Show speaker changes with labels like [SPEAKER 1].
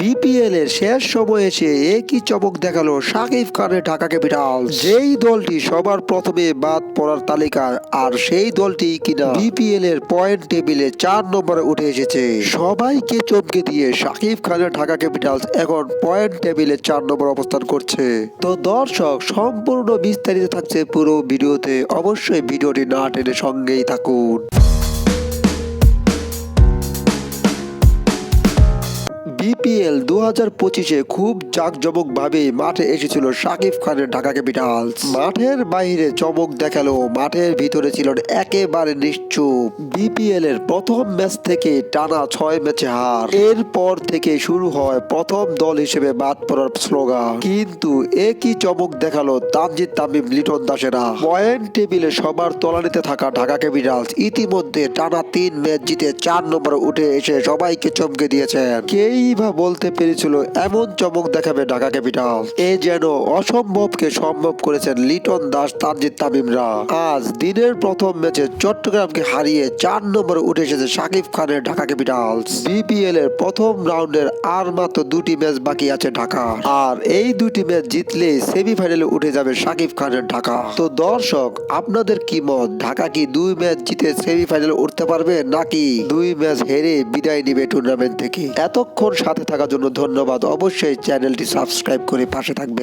[SPEAKER 1] BPL এর শেষ সময় এসে একই চমক দেখাল শাকিব খানের ঢাকা ক্যাপিটাল যেই দলটি সবার প্রথমে বাদ পড়ার তালিকায় আর সেই দলটি কিনা বিপিএল এর পয়েন্ট টেবিলে চার নম্বরে উঠে এসেছে। সবাইকে চমকে দিয়ে শাকিব খানের ঢাকা ক্যাপিটালস এখন পয়েন্ট টেবিলে চার নম্বর অবস্থান করছে। তো দর্শক, সম্পূর্ণ বিস্তারিত থাকছে পুরো ভিডিওতে। অবশ্যই ভিডিওটি না টেনে সঙ্গেই থাকুন। বিপিএল দু হাজার পঁচিশে খুব জাঁকজমক ভাবে মাঠে এসেছিল শাকিব খানের ঢাকা ক্যাপিটালস। মাঠের বাইরে চমক দেখাল, মাঠের ভিতরে ছিল একেবারে নিশ্চুপ। বিপিএল এর প্রথম ম্যাচ থেকে টানা ছয় ম্যাচে হার। এরপর থেকে শুরু হয় প্রথম দল হিসেবে বাদ পড়ার স্লোগান। কিন্তু একই চমক দেখাল তানজিদ তামিম, লিটন দাসেরা। পয়েন্ট টেবিলে সবার তলানিতে থাকা ঢাকা ক্যাপিটালস ইতিমধ্যে টানা তিন ম্যাচ জিতে চার নম্বরে উঠে এসে সবাইকে চমকে দিয়েছেন। কেই বা বলতে পেরেছিল, এমন চমক দেখাবে ঢাকা ক্যাপিটাল। এ যেন অসম্ভবকে সম্ভব করেছেন লিটন দাস, তানজিদ তামিমরা। আজ দিনের প্রথম ম্যাচে চট্টগ্রামকে হারিয়ে চার নম্বরে উঠে এসেছে শাকিব খানের ঢাকা ক্যাপিটালস। বিপিএল এর প্রথম রাউন্ডের আর মাত্র দুটি ম্যাচ বাকি আছে ঢাকা। আর এই দুটি ম্যাচ জিতলে সেমিফাইনালে উঠে যাবে শাকিব খানের ঢাকা। তো দর্শক, আপনাদের কি মত? ঢাকা কি দুই ম্যাচ জিতে সেমিফাইনালে উঠতে পারবে নাকি দুই ম্যাচ হেরে বিদায় নিবে টুর্নামেন্ট থেকে? সাথে থাকার জন্য ধন্যবাদ। অবশ্যই চ্যানেলটি সাবস্ক্রাইব করে পাশে থাকবে